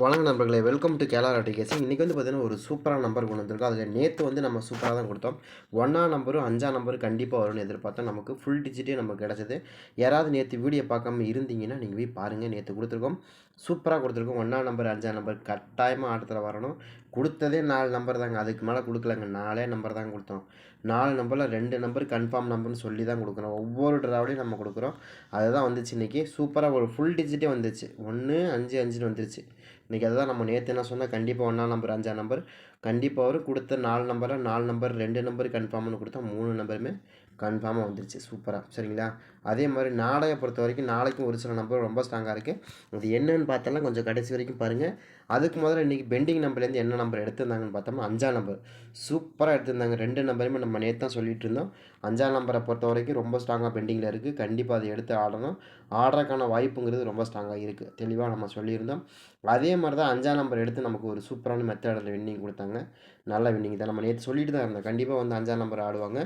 வணக்கம் நண்பர்களே welcome to கேலார் application இன்றைக்கி வந்து பார்த்தீங்கன்னா ஒரு சூப்பரான நம்பர் கொண்டு வந்திருக்கோம். அதில் நேற்று வந்து நம்ம சூப்பராக தான் கொடுத்தோம். ஒன்றா நம்பரும் அஞ்சாம் நம்பரும் கண்டிப்பாக வரும்னு எதிர்பார்த்தோம். நமக்கு ஃபுல் டிஜிட்டே நமக்கு கிடச்சிது. யாராவது நேற்று வீடியோ பார்க்காம இருந்தீங்கன்னா நீங்கள் போய் பாருங்கள் நேற்று கொடுத்துருக்கோம். சூப்பராக கொடுத்துருக்கோம். ஒன்றா நம்பர் அஞ்சாம் நம்பர் கட்டாயமாக ஆட்டத்தில் வரணும். கொடுத்ததே நாலு நம்பர் தாங்க. அதுக்கு மேலே கொடுக்கலங்க. நாலே நம்பர் தான் கொடுத்தோம். நாலு நம்பரில் ரெண்டு நம்பர் கன்ஃபார்ம் நம்பர்னு சொல்லி தான் கொடுக்குறோம் ஒவ்வொரு ட்ராவிலையும் நம்ம கொடுக்குறோம். அதுதான் வந்துச்சு இன்றைக்கி சூப்பராக ஒரு ஃபுல் டிஜிட்டே வந்துச்சு. ஒன்று அஞ்சு அஞ்சுன்னு வந்துருச்சு. இன்றைக்கி அதுதான் நம்ம நேற்று என்ன சொன்னால் கண்டிப்பாக ஒன்றா நம்பர் அஞ்சாம் நம்பர் கண்டிப்பாக வரும் கொடுத்த நாலு நம்பரில் நாலு நம்பர் ரெண்டு நம்பர் கன்ஃபார்ம்னு கொடுத்தா மூணு நம்பருமே கன்ஃபார்மாக வந்துருச்சு. சூப்பராக சரிங்களா? அதே மாதிரி நாளையை பொறுத்த வரைக்கும் நாளைக்கும் ஒரு சில நம்பர் ரொம்ப ஸ்ட்ராங்காக இருக்குது அது என்னன்னு பார்த்தாலும் கொஞ்சம் கடைசி வரைக்கும் பாருங்கள் அதுக்கு முதல்ல இன்றைக்கி பெண்டிங் நம்பர்லேருந்து என்ன நம்பர் எடுத்திருந்தாங்கன்னு பார்த்தோம்னா அஞ்சாம் நம்பர் சூப்பராக எடுத்திருந்தாங்க. ரெண்டு நம்பருமே நம்ம நேற்று தான் சொல்லிட்டு இருந்தோம். அஞ்சாம் நம்பரை பொறுத்த வரைக்கும் ரொம்ப ஸ்ட்ராங்காக பெண்டிங்கில் இருக்குது கண்டிப்பாக அதை எடுத்து ஆடணும். ஆடுறதுக்கான வாய்ப்புங்கிறது ரொம்ப ஸ்ட்ராங்காக இருக்குது தெளிவாக நம்ம சொல்லியிருந்தோம். அதே மாதிரி தான் அஞ்சாம் நம்பர் எடுத்து நமக்கு ஒரு சூப்பரான மெத்தடில் வின்னிங் கொடுத்தாங்க. நல்ல வின்னிங் தான் நம்ம நேற்று சொல்லிட்டு தான் இருந்தோம். கண்டிப்பாக வந்து அஞ்சாம் நம்பர் ஆடுவாங்க.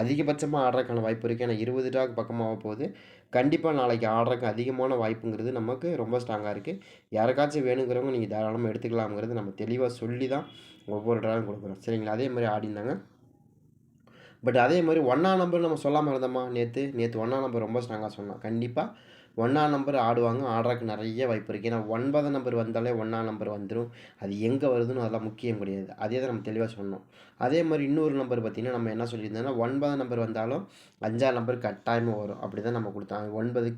அதிகபட்சமாக ஆடுறதுக்கான வாய்ப்பு இருக்குது ஏன்னா இருபது டாக் பக்கமாக போகுது. கண்டிப்பாக நாளைக்கு ஆடுறதுக்கு அதிகமான வாய்ப்புங்கிறது நமக்கு ரொம்ப ஸ்ட்ராங்காக இருக்குது யாருக்காச்சும் வேணுங்கிறவங்க நீங்கள் தாராளமாக எடுத்துக்கலாம்ங்கிறது நம்ம தெளிவாக சொல்லி தான் ஒவ்வொரு ட்ராவும் கொடுக்குறோம். சரிங்களா? அதே மாதிரி ஆடிந்தாங்க பட் அதே மாதிரி ஒன்றா நம்பர் நம்ம சொல்லாமல் இருந்தோமா நேற்று நேற்று ஒன்றா நம்பர் ரொம்ப ஸ்ட்ராங்காக சொன்னோம் கண்டிப்பாக ஒன்றாம் நம்பர் ஆடுவாங்க ஆடுறதுக்கு நிறைய வாய்ப்பு இருக்குது ஏன்னா ஒன்பதாம் நம்பர் வந்தாலே ஒன்றாம் நம்பர் வந்துடும் அது எங்கே வருதுன்னு அதெல்லாம் முக்கியம் கிடையாது. அதே தான் நம்ம தெளிவாக சொன்னோம் அதே மாதிரி இன்னொரு நம்பர் பார்த்திங்கன்னா நம்ம என்ன சொல்லியிருந்தோம்னா ஒன்பதாம் நம்பர் வந்தாலும் அஞ்சாம் நம்பர் கட்டாயமாக வரும். அப்படி தான் நம்ம கொடுத்தாங்க. ஒன்பது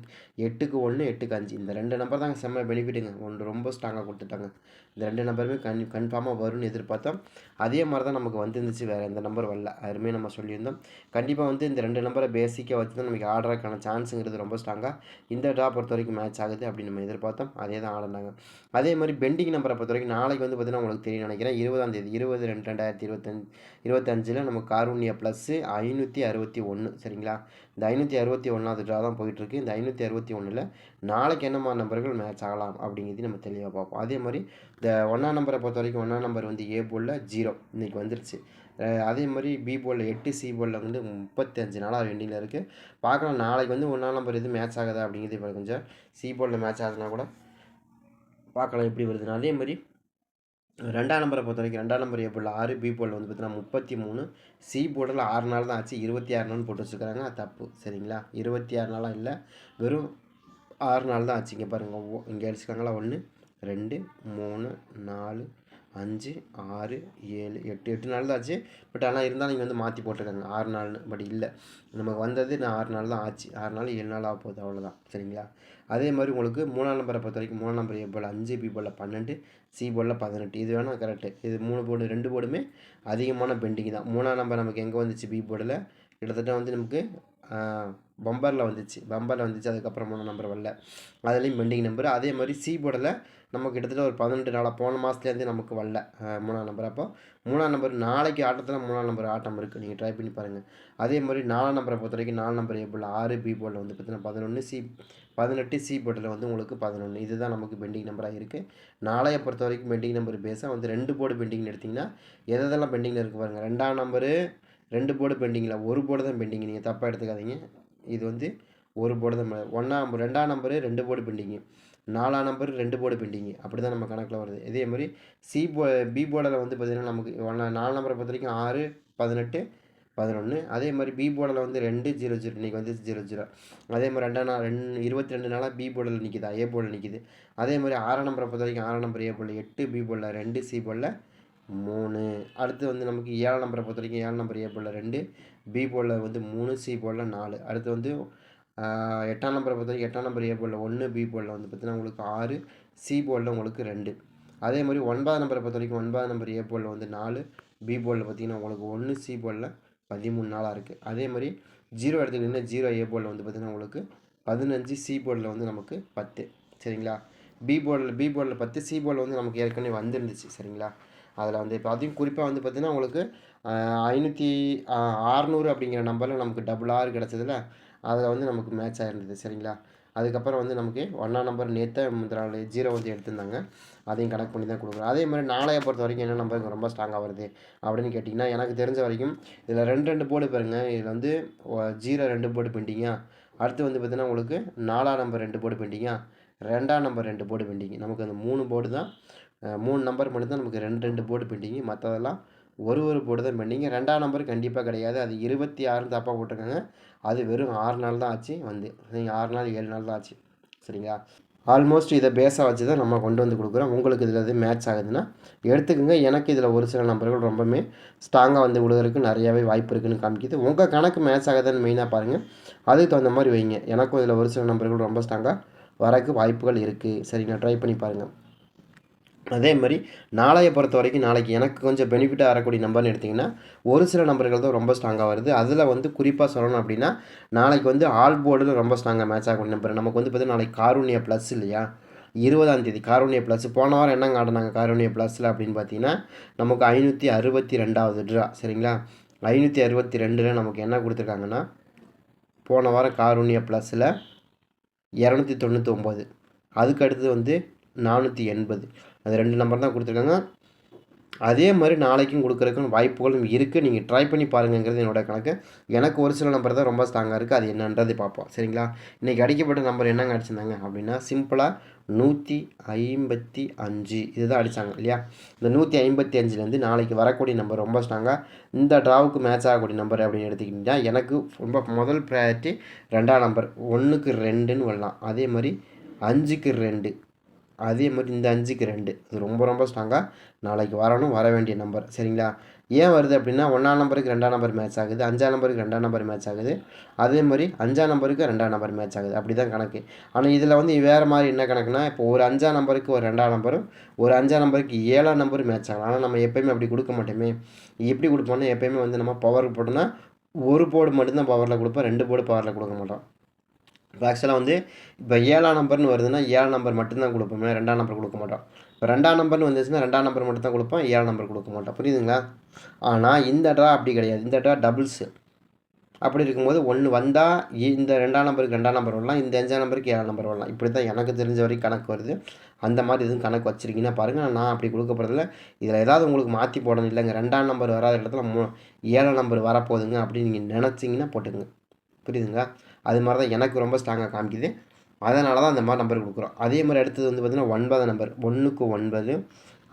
எட்டுக்கு ஒன்று எட்டுக்கு அஞ்சு. இந்த ரெண்டு நம்பர் தாங்க செம்ம பெனிஃபிட்டுங்க ஒன்று ரொம்ப ஸ்ட்ராங்காக கொடுத்துட்டாங்க. இந்த ரெண்டு நம்பருமே கன் கன்ஃபார்மாக வரும்னு எதிர்பார்த்தோம். அதே மாதிரி தான் நமக்கு வந்துருந்துச்சு. வேறு எந்த நம்பர் வரல. அதுமே நம்ம சொல்லியிருந்தோம். கண்டிப்பாக வந்து இந்த ரெண்டு நம்பரை பேசிக்காக வச்சு தான் நமக்கு ஆடுறதுக்கான சான்ஸுங்கிறது ரொம்ப ஸ்ட்ராங்காக இந்த ட்ரா பொறுத்த வரைக்கும் மேட்ச் ஆகுது அப்படின்னு நம்ம எதிர்பார்த்தோம். அதே தான் ஆடினாங்க. அதே மாதிரி பெண்டிங் நம்பரை பொறுத்த வரைக்கும் நாளைக்கு வந்து பார்த்திங்கன்னா உங்களுக்கு தெரியும் நினைக்கிறேன். இருபதாம் தேதி இருபது ரெண்டு ரெண்டாயிரத்தி இருபத்தஞ்சு இருபத்தஞ்சில் நம்ம காரூன்யா ப்ளஸ்ஸு ஐநூற்றி அறுபத்தி ஒன்று சரிங்களா? இந்த ஐநூற்றி அறுபத்தி ஒன்றாவது ட்ரா தான் போயிட்டுருக்கு. இந்த ஐநூற்றி அறுபத்தி ஒன்றில் நாளைக்கு என்ன மாதிரி நம்பர்கள் மேட்ச் ஆகலாம் அப்படிங்கிறது நம்ம தெளிவாக பார்ப்போம். அதே மாதிரி இந்த ஒன்றாம் நம்பரை பொறுத்த வரைக்கும் ஒன்றாம் நம்பர் வந்து ஏ போலில் ஜீரோ இன்றைக்கி வந்துருச்சு. அதே மாதிரி பி போலில் எட்டு சி போலில் வந்து முப்பத்தஞ்சு நாளாக ரெண்டிங்கில் இருக்குது பார்க்கலாம். நாளைக்கு வந்து ஒன்றாம் நம்பர் எது மேட்ச் ஆகுதா அப்படிங்கிறது இப்போ கொஞ்சம். சி போலில் மேட்ச் ஆகுதுன்னா கூட பார்க்கலாம் எப்படி வருதுன்னு. அதே மாதிரி ரெண்டாம் நம்பரை பொறுத்த வரைக்கும் ரெண்டாம் நம்பர் ஏ ஆறு பி போர்டில் வந்து பார்த்தீங்கன்னா முப்பத்தி மூணு. சி போர்டில் ஆறு நாள் தான் ஆச்சு. இருபத்தி ஆறு நாள் போட்டு வச்சுருக்காங்க. அது தப்பு. சரிங்களா? இருபத்தி ஆறு நாளாக இல்லை. வெறும் ஆறு நாள் தான் ஆச்சு. இங்கே பாருங்கள் இங்கே அடிச்சுக்காங்களா ஒன்று ரெண்டு மூணு நாலு அஞ்சு ஆறு ஏழு எட்டு எட்டு நாள் தான் ஆச்சு பட் ஆனால் இருந்தாலும் இங்கே வந்து மாற்றி போட்டிருக்காங்க ஆறு நாள்னு பட் இல்லை. நமக்கு வந்தது நான் ஆறு நாள் தான் ஆச்சு. ஆறு நாள் ஏழு நாள் ஆக போகுது அவ்வளோதான் சரிங்களா? அதே மாதிரி உங்களுக்கு மூணாம் நம்பரை பொறுத்த வரைக்கும் மூணாம் நம்பர் ஏ போல் அஞ்சு பி போல் பன்னெண்டு சி போலில் பதினெட்டு. இது வேணால் கரெக்டு இது மூணு போர்டு ரெண்டு போர்டுமே அதிகமான பெண்டிங் தான். மூணாம் நம்பர் நமக்கு எங்கே வந்துச்சு? பி போர்டில் கிட்டத்தட்ட வந்து நமக்கு பம்பரில் வந்துச்சு. பம்பரில் வந்துச்சு அதுக்கப்புறம் மூணு நம்பர் வரல. அதுலேயும் பெண்டிங் நம்பர் அதே மாதிரி சி போர்டில் நம்ம கிட்டத்தட்ட ஒரு பதினெட்டு நாளாக போன மாதத்துலேருந்து நமக்கு வரல மூணாம் நம்பர் அப்போ மூணாம் நம்பர் நாளைக்கு ஆட்டத்தில் மூணாம் நம்பர் ஆட்டம் இருக்குது நீங்கள் ட்ரை பண்ணி பாருங்கள் அதே மாதிரி நாலாம் நம்பரை பொறுத்த வரைக்கும் நாலு நம்பர் ஏ ஆறு பி போர்டில் வந்து பார்த்தீங்கன்னா பதினொன்று சி பதினெட்டு சி போர்டில் வந்து உங்களுக்கு பதினொன்று இதுதான் நமக்கு பெண்டிங் நம்பராக இருக்குது நாளைய பொறுத்த வரைக்கும் பெண்டிங் நம்பர் பேஸாக வந்து ரெண்டு போர்டு பெண்டிங்னு எடுத்திங்கன்னா எதெல்லாம் பெண்டிங்கில் இருக்குது பாருங்கள் ரெண்டாம் நம்பரு ரெண்டு போர்டு பெண்டிங்கில் ஒரு போர்டு தான் பெண்டிங் நீங்கள் தப்பாக எடுத்துக்காதீங்க. இது வந்து ஒரு போர்டு தான் ஒன்றாம் ரெண்டாம் நம்பரு ரெண்டு போர்டு பெண்டிங்கு. நாலாம் நம்பர் ரெண்டு போர்டு பெண்டிங்கு. அப்படி தான் நம்ம கணக்கில் வருது. இதே மாதிரி சி போ பி போர்டில் வந்து பார்த்திங்கன்னா நமக்கு ஒன்றா நாலு நம்பரை பொறுத்த வரைக்கும் ஆறு பதினெட்டு பதினொன்று அதே மாதிரி பி போர்டில் வந்து ரெண்டு ஜீரோ ஜீரோ. இன்றைக்கி வந்து ஜீரோ ஜீரோ. அதே மாதிரி ரெண்டாம் நாள் ரெண்டு இருபத்தி ரெண்டு நாளாக பி போர்டில் நிற்கிதா ஏ போர்டில் நிற்கிது அதே மாதிரி ஆறாம் நம்பரை பொறுத்த வரைக்கும் ஆறாம் நம்பர் ஏ போர்டில் எட்டு பி போர்டில் ரெண்டு சி போர்டில் மூணு. அடுத்து வந்து நமக்கு ஏழாம் நம்பரை பொறுத்த வரைக்கும் ஏழாம் நம்பர் ஏ போல் ரெண்டு பி போல் வந்து மூணு சி போல் நாலு. அடுத்து வந்து எட்டாம் நம்பரை பொறுத்த வரைக்கும் எட்டாம் நம்பர் ஏ போல் ஒன்று பி போர்டில் வந்து பார்த்திங்கன்னா உங்களுக்கு ஆறு சி போலில் உங்களுக்கு ரெண்டு. அதே மாதிரி ஒன்பதாம் நம்பரை பொறுத்த வரைக்கும் ஒன்பதாம் நம்பர் ஏ போலில் வந்து நாலு பி போலில் பார்த்திங்கன்னா உங்களுக்கு ஒன்று சி போலில் பதிமூணு நாளாக இருக்குது அதே மாதிரி ஜீரோ எடுத்துக்கிட்டிங்கன்னா ஜீரோ ஏ போலில் வந்து பார்த்திங்கன்னா உங்களுக்கு பதினஞ்சு சி போர்டில் வந்து நமக்கு பத்து. சரிங்களா? பி போர்டில் பி போர்டில் பத்து சி போர்டில் வந்து நமக்கு ஏற்கனவே வந்துருந்துச்சு. சரிங்களா? அதில் வந்து இப்போ அதையும் குறிப்பாக வந்து பார்த்திங்கன்னா உங்களுக்கு ஐநூற்றி ஆறுநூறு அப்படிங்கிற நம்பரில் நமக்கு டபுள் ஆறு கிடச்சதில் அதில் வந்து நமக்கு மேட்ச் ஆகிருந்தது சரிங்களா? அதுக்கப்புறம் வந்து நமக்கு ஒன்றாம் நம்பர் நேற்று முதலாளி ஜீரோ வந்து எடுத்திருந்தாங்க. அதையும் கனெக்ட் பண்ணி தான் கொடுக்குறோம். அதே மாதிரி நாளைய பொறுத்த வரைக்கும் என்ன நம்பருக்கு ரொம்ப ஸ்ட்ராங்காக வருது அப்படின்னு கேட்டிங்கன்னா எனக்கு தெரிஞ்ச வரைக்கும் இதில் ரெண்டு ரெண்டு போர்டு பாருங்கள் இதில் வந்து ஜீரோ ரெண்டு போர்டு பெண்டிங்கா அடுத்து வந்து பார்த்திங்கன்னா உங்களுக்கு நாலாம் நம்பர் ரெண்டு போர்டு பெண்டிங்கா ரெண்டாம் நம்பர் ரெண்டு போர்டு பெண்டிங் நமக்கு அந்த மூணு போர்டு தான் மூணு நம்பர் மட்டும்தான் நமக்கு ரெண்டு ரெண்டு போர்டு பெண்டிங்கு மற்றதெல்லாம் ஒரு ஒரு போர்டு தான் பெண்டிங்கு ரெண்டாம் நம்பர் கண்டிப்பாக கிடையாது. அது இருபத்தி ஆறுன்னு தப்பாக போட்டிருக்காங்க. அது வெறும் ஆறு நாள் தான் ஆச்சு. வந்து நீங்கள் ஆறு நாள் ஏழு நாள் தான் ஆச்சு. சரிங்களா? ஆல்மோஸ்ட் இதை பேஸாக வச்சு தான் நம்ம கொண்டு வந்து கொடுக்குறோம். உங்களுக்கு இதில் எது மேட்ச் ஆகுதுன்னா எடுத்துக்கோங்க. எனக்கு இதில் ஒரு சில நம்பர்கள் ரொம்பவுமே ஸ்ட்ராங்காக வந்து விழுகிறதுக்கு நிறையாவே வாய்ப்பு இருக்குன்னு காமிக்குது. உங்கள் கணக்கு மேட்ச் ஆகுதுன்னு மெயினாக பாருங்கள் அதுக்கு தகுந்த மாதிரி வைங்க. எனக்கும் இதில் ஒரு சில நம்பர்கள் ரொம்ப ஸ்ட்ராங்காக வரக்கு வாய்ப்புகள் இருக்குது சரிங்களா ட்ரை பண்ணி பாருங்கள் அதே மாதிரி நாளைய பொறுத்த வரைக்கும் நாளைக்கு எனக்கு கொஞ்சம் பெனிஃபிட்டாக வரக்கூடிய நம்பர்னு எடுத்திங்கன்னா ஒரு சில நம்பர்கள் தான் ரொம்ப ஸ்ட்ராங்காக வருது. அதில் வந்து குறிப்பாக சொல்லணும் அப்படின்னா நாளைக்கு வந்து ஆல் போர்டில் ரொம்ப ஸ்ட்ராங்காக மேட்ச் ஆகக்கூடிய நம்பர் நமக்கு வந்து பார்த்தீங்கன்னா நாளைக்கு காரூனியா ப்ளஸ் இல்லையா? இருபதாம் தேதி காரூனியா ப்ளஸ் போன வாரம் என்னங்க ஆடினாங்க காரூனியா ப்ளஸில் அப்படின்னு பார்த்தீங்கன்னா நமக்கு ஐநூற்றி அறுபத்தி ரெண்டாவது ட்ரா சரிங்களா? ஐநூற்றி அறுபத்தி ரெண்டில் நமக்கு என்ன கொடுத்துருக்காங்கன்னா போன வாரம் காரூனியா ப்ளஸில் இரநூத்தி தொண்ணூற்றி ஒம்பது அதுக்கு அடுத்தது வந்து நானூற்றி எண்பது. அது ரெண்டு நம்பர் தான் கொடுத்துருக்காங்க. அதே மாதிரி நாளைக்கும் கொடுக்குறதுக்கு வாய்ப்புகளும் இருக்குது நீங்கள் ட்ரை பண்ணி பாருங்கங்கிறது என்னோட கணக்கு. எனக்கு ஒரு சில நம்பர் தான் ரொம்ப ஸ்ட்ராங்காக இருக்குது அது என்னன்றது பார்ப்போம். சரிங்களா? இன்றைக்கி அடிக்கப்பட்ட நம்பர் என்னங்க அடிச்சிருந்தாங்க? அப்படின்னா சிம்பிளாக நூற்றி ஐம்பத்தி அஞ்சு. இதுதான் அடித்தாங்க இல்லையா? இந்த நூற்றி ஐம்பத்தி அஞ்சுலேருந்து நாளைக்கு வரக்கூடிய நம்பர் ரொம்ப ஸ்ட்ராங்காக இந்த ட்ராவுக்கு மேட்ச் ஆகக்கூடிய நம்பர் அப்படின்னு எடுத்துக்கிட்டிங்கன்னா எனக்கு ரொம்ப முதல் ப்ரையாரிட்டி ரெண்டாம் நம்பர் ஒன்றுக்கு ரெண்டுன்னு வரலாம். அதே மாதிரி அஞ்சுக்கு ரெண்டு. அதே மாதிரி இந்த அஞ்சுக்கு ரெண்டு. இது ரொம்ப ரொம்ப ஸ்ட்ராங்காக நாளைக்கு வரணும் வர வேண்டிய நம்பர் சரிங்களா? ஏன் வருது அப்படின்னா ஒன்றாம் நம்பருக்கு ரெண்டாம் நம்பர் மேட்ச் ஆகுது அஞ்சாம் நம்பருக்கு ரெண்டாம் நம்பர் மேட்ச் ஆகுது. அதே மாதிரி அஞ்சாம் நம்பருக்கு ரெண்டாம் நம்பர் மேட்ச் ஆகுது. அப்படி தான் கணக்கு. ஆனால் இதில் வந்து வேறு மாதிரி என்ன கணக்குனா இப்போ ஒரு அஞ்சாம் நம்பருக்கு ஒரு ரெண்டாம் நம்பரும் ஒரு அஞ்சாம் நம்பருக்கு ஏழாம் நம்பரும் மேட்ச் ஆகலாம். ஆனால் நம்ம எப்பயுமே அப்படி கொடுக்க மாட்டோமே. எப்படி கொடுப்போம்னா எப்பயுமே வந்து நம்ம பவர் போட்டோம்னா ஒரு போர்டு மட்டும்தான் பவரில் கொடுப்போம் ரெண்டு போர்டு பவரில் கொடுக்க மாட்டோம். இப்போ ஆக்சுவலாக வந்து இப்போ ஏழாம் நம்பர்னு வருதுன்னா ஏழாம் நம்பர் மட்டும்தான் கொடுப்போமே ரெண்டாம் நம்பர் கொடுக்க மாட்டோம். இப்போ ரெண்டாம் நம்பர்னு வந்துச்சுன்னா ரெண்டாம் நம்பர் மட்டும் தான் கொடுப்போம் ஏழாம் நம்பர் கொடுக்க மாட்டோம். புரியுதுங்களா? ஆனால் இந்த ட்ரா அப்படி கிடையாது. இந்த ட்ரா டபுள்ஸு அப்படி இருக்கும்போது ஒன்று வந்தால் இந்த ரெண்டாம் நம்பருக்கு ரெண்டாம் நம்பர் வரலாம் இந்த அஞ்சாம் நம்பருக்கு ஏழாம் நம்பர் வரலாம். இப்படி தான் எனக்கு தெரிஞ்ச வரைக்கும் கணக்கு வருது. அந்த மாதிரி எதுவும் கணக்கு வச்சுருக்கீங்கன்னா பாருங்கள் நான் அப்படி கொடுக்க போகிறதில்ல இதில் ஏதாவது உங்களுக்கு மாற்றி போடணும். இல்லைங்க ரெண்டாம் நம்பர் வராத இடத்துல மூ ஏழாம் நம்பர் வரப்போகுதுங்க அப்படின்னு நீங்கள் நினச்சிங்கன்னா போட்டுங்க புரியுதுங்களா? அது மாதிரி தான் எனக்கு ரொம்ப ஸ்ட்ராங்காக காமிக்குது. அதனால தான் அந்த மாதிரி நம்பர் கொடுக்குறோம். அதே மாதிரி அடுத்தது வந்து பார்த்திங்கன்னா ஒன்பது நம்பர் ஒன்றுக்கு ஒன்பது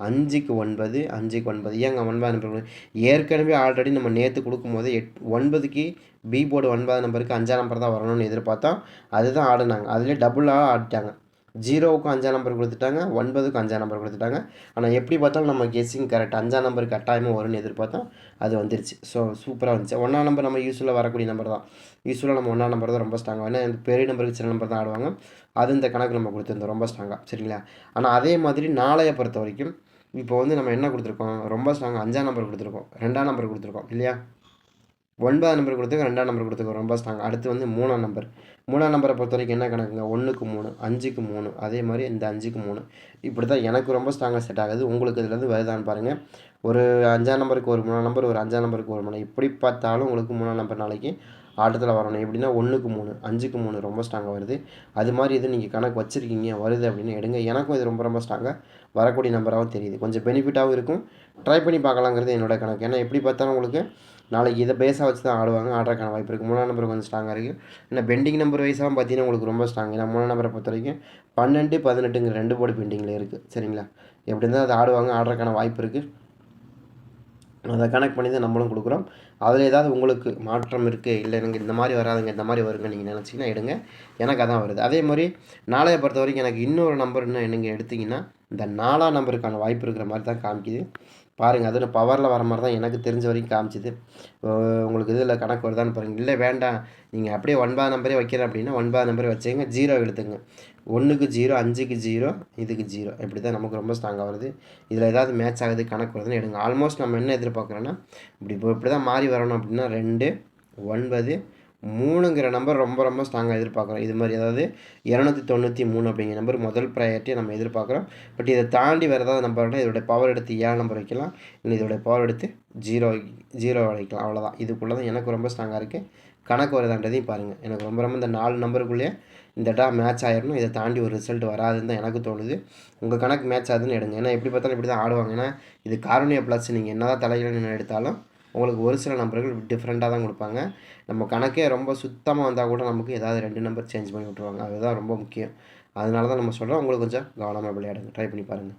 அஞ்சுக்கு ஒன்பது அஞ்சுக்கு ஒன்பது. ஏங்க ஒன்பது நம்பர் ஏற்கனவே ஆல்ரெடி நம்ம நேற்று கொடுக்கும்போது எட் ஒன்பதுக்கு பி போர்டு ஒன்பது நம்பருக்கு அஞ்சாம் நம்பர் தான் வரணும்னு எதிர்பார்த்தோம். அதுதான் ஆடினாங்க. அதுலேயே டபுளாக ஆடிட்டாங்க. ஜீரோவுக்கும் அஞ்சாம் நம்பர் கொடுத்துட்டாங்க ஒன்பதுக்கும் அஞ்சாம் நம்பர் கொடுத்துட்டாங்க. ஆனால் எப்படி பார்த்தாலும் நம்ம கெஸ்ஸிங் கரெக்ட் அஞ்சாம் நம்பர் கட்டாயமாக வரும்னு எதிர்பார்த்தோம் அது வந்துருச்சு. ஸோ சூப்பராக வந்துச்சு. ஒன்றாம் நம்பர் நம்ம யூஸ்ஃபுல்லாக வரக்கூடிய நம்பர் தான். யூஸ்ஃபுல்லாக நம்ம ஒன்றாம் நம்பர் தான் ரொம்ப ஸ்ட்ராங்காக ஏன்னா பெரிய நம்பருக்கு சின்ன நம்பர் தான் ஆடுவாங்க. அது இந்த கணக்கு நம்ம கொடுத்துருந்தோம். ரொம்ப ஸ்ட்ராங்காக சரிங்களா? ஆனால் அதே மாதிரி நாளைய பொறுத்த வரைக்கும் இப்போ வந்து நம்ம என்ன கொடுத்துருக்கோம்? ரொம்ப ஸ்ட்ராங்காக அஞ்சாம் நம்பர் கொடுத்துருக்கோம். ரெண்டாம் நம்பர் கொடுத்துருக்கோம். இல்லையா? ஒன்பதாம் நம்பர் கொடுத்துருக்கோம் ரெண்டாம் நம்பர் கொடுத்துருக்கோம் ரொம்ப ஸ்ட்ராங் அடுத்து வந்து மூணாம் நம்பர் மூணாம் நம்பரை பொறுத்த வரைக்கும் என்ன கணக்குங்க? ஒன்றுக்கு மூணு அஞ்சுக்கு மூணு. அதே மாதிரி இந்த அஞ்சுக்கு மூணு. இப்படி தான் எனக்கு ரொம்ப ஸ்ட்ராங்காக செட் ஆகுது. உங்களுக்கு இதுலேருந்து வருதான்னு பாருங்கள் ஒரு அஞ்சாம் நம்பருக்கு ஒரு மூணாம் நம்பர் ஒரு அஞ்சாம் நம்பருக்கு ஒரு மூணு. இப்படி பார்த்தாலும் உங்களுக்கு மூணாம் நம்பர் நாளைக்கு ஆட்டத்தில் வரணும். எப்படின்னா ஒன்றுக்கு மூணு அஞ்சுக்கு மூணு ரொம்ப ஸ்ட்ராங்காக வருது. அது மாதிரி இது நீங்கள் கணக்கு வச்சுருக்கீங்க வருது அப்படின்னு எடுங்க. எனக்கும் இது ரொம்ப ரொம்ப ஸ்ட்ராங்காக வரக்கூடிய நம்பராகவும் தெரியுது. கொஞ்சம் பெனிஃபிட்டாகவும் இருக்கும். ட்ரை பண்ணி பார்க்கலாங்கிறது என்னோட கணக்கு. ஏன்னா எப்படி பார்த்தாலும் உங்களுக்கு நாளைக்கு இதை பேஸாக வச்சு தான் ஆடுவாங்க. ஆடுறதுக்கான வாய்ப்பு இருக்குது மூணாம் நம்பர் கொஞ்சம் ஸ்ட்ராங்காக இருக்குது ஏன்னா பெண்டிங் நம்பர் வைஸாக பார்த்தீங்கன்னா உங்களுக்கு ரொம்ப ஸ்ட்ராங் ஏன்னா மூணாம் நம்பரை பொறுத்த வரைக்கும் பன்னெண்டு பதினெட்டுங்கிற ரெண்டு போர்டு பெண்டிங்கில் இருக்குது சரிங்களா? எப்படி இருந்தால் அது ஆடுவாங்க. ஆடுறதுக்கான வாய்ப்பு இருக்குது அதை கனெக்ட் பண்ணி தான் நம்மளும் கொடுக்குறோம். அதில் ஏதாவது உங்களுக்கு மாற்றம் இருக்குது இல்லை எனக்கு இந்த மாதிரி வராதுங்க இந்த மாதிரி வருங்க நீங்கள் நினச்சிங்கன்னா எடுங்க. எனக்கு அதான் வருது. அதே மாதிரி நாளைய பொறுத்த வரைக்கும் எனக்கு இன்னொரு நம்பர் இன்னும் என்னங்க எடுத்திங்கன்னா இந்த நாலாம் நம்பருக்கான வாய்ப்பு இருக்கிற மாதிரி தான் காமிக்குது. பாருங்கள் அதில் பவரில் வர மாதிரி தான் எனக்கு தெரிஞ்ச வரைக்கும் காமிச்சிது. உங்களுக்கு இதில் கணக்கு வருதான்னு பாருங்கள் இல்லை வேண்டாம். நீங்கள் அப்படியே ஒன்பதாம் நம்பரே வைக்கிறேன் அப்படின்னா ஒன்பதாம் நம்பரே வச்சுங்க ஜீரோ எடுத்துங்க. ஒன்றுக்கு ஜீரோ அஞ்சுக்கு ஜீரோ இதுக்கு ஜீரோ இப்படி தான் நமக்கு ரொம்ப ஸ்ட்ராங்காக வருது. இதில் ஏதாவது மேட்ச் ஆகுது கணக்கு வருதுன்னு எடுங்க. ஆல்மோஸ்ட் நம்ம என்ன எதிர்பார்க்குறோன்னா இப்படி இப்போ இப்படி தான் மாறி வரணும் அப்படின்னா ரெண்டு ஒன்பது மூணுங்கிற நம்பர் ரொம்ப ரொம்ப ஸ்ட்ராங்காக எதிர்பார்க்குறோம். இது மாதிரி அதாவது இரநூத்தி தொண்ணூற்றி மூணு அப்படிங்கிற நம்பர் முதல் ப்ரையாரிட்டியை நம்ம எதிர்பார்க்குறோம். பட் இதை தாண்டி வேறு ஏதாவது நம்பர் இதோடைய இதோட பவர் எடுத்து e ஏழு நம்பர் வைக்கலாம். இல்லை இதோட பவர் எடுத்து ஜீரோ ஜீரோ வைக்கலாம். அவ்வளோதான் இதுக்குள்ளே தான் எனக்கு ரொம்ப ஸ்ட்ராங்காக இருக்குது கணக்கு வருதான்றதையும் பாருங்கள் எனக்கு ரொம்ப ரொம்ப இந்த நாலு நம்பருக்குள்ளேயே இந்த டா மேட்ச் ஆயிடணும் இதை தாண்டி ஒரு ரிசல்ட் வராதுன்னு தான் எனக்கு தோணுது. உங்கள் கணக்கு மேட்ச் ஆகுதுன்னு எடுங்க. ஏன்னா எப்படி பார்த்தாலும் இப்படி தான் ஆடுவாங்க. ஏன்னா இது காரணிய ப்ளஸ் நீங்கள் என்ன தான் தலையில் எடுத்தாலும் உங்களுக்கு ஒரு சில நம்பர்கள் டிஃப்ரெண்ட்டாக தான் கொடுப்பாங்க. நம்ம கணக்கே ரொம்ப சுத்தமாக வந்தால் கூட நமக்கு ஏதாவது ரெண்டு நம்பர் சேஞ்ச் பண்ணி விட்ருவாங்க அதுதான் ரொம்ப முக்கியம். அதனால தான் நம்ம சொல்கிறோம் உங்களுக்கு கொஞ்சம் கவனமாக விளையாடுங்க. ட்ரை பண்ணி பாருங்கள்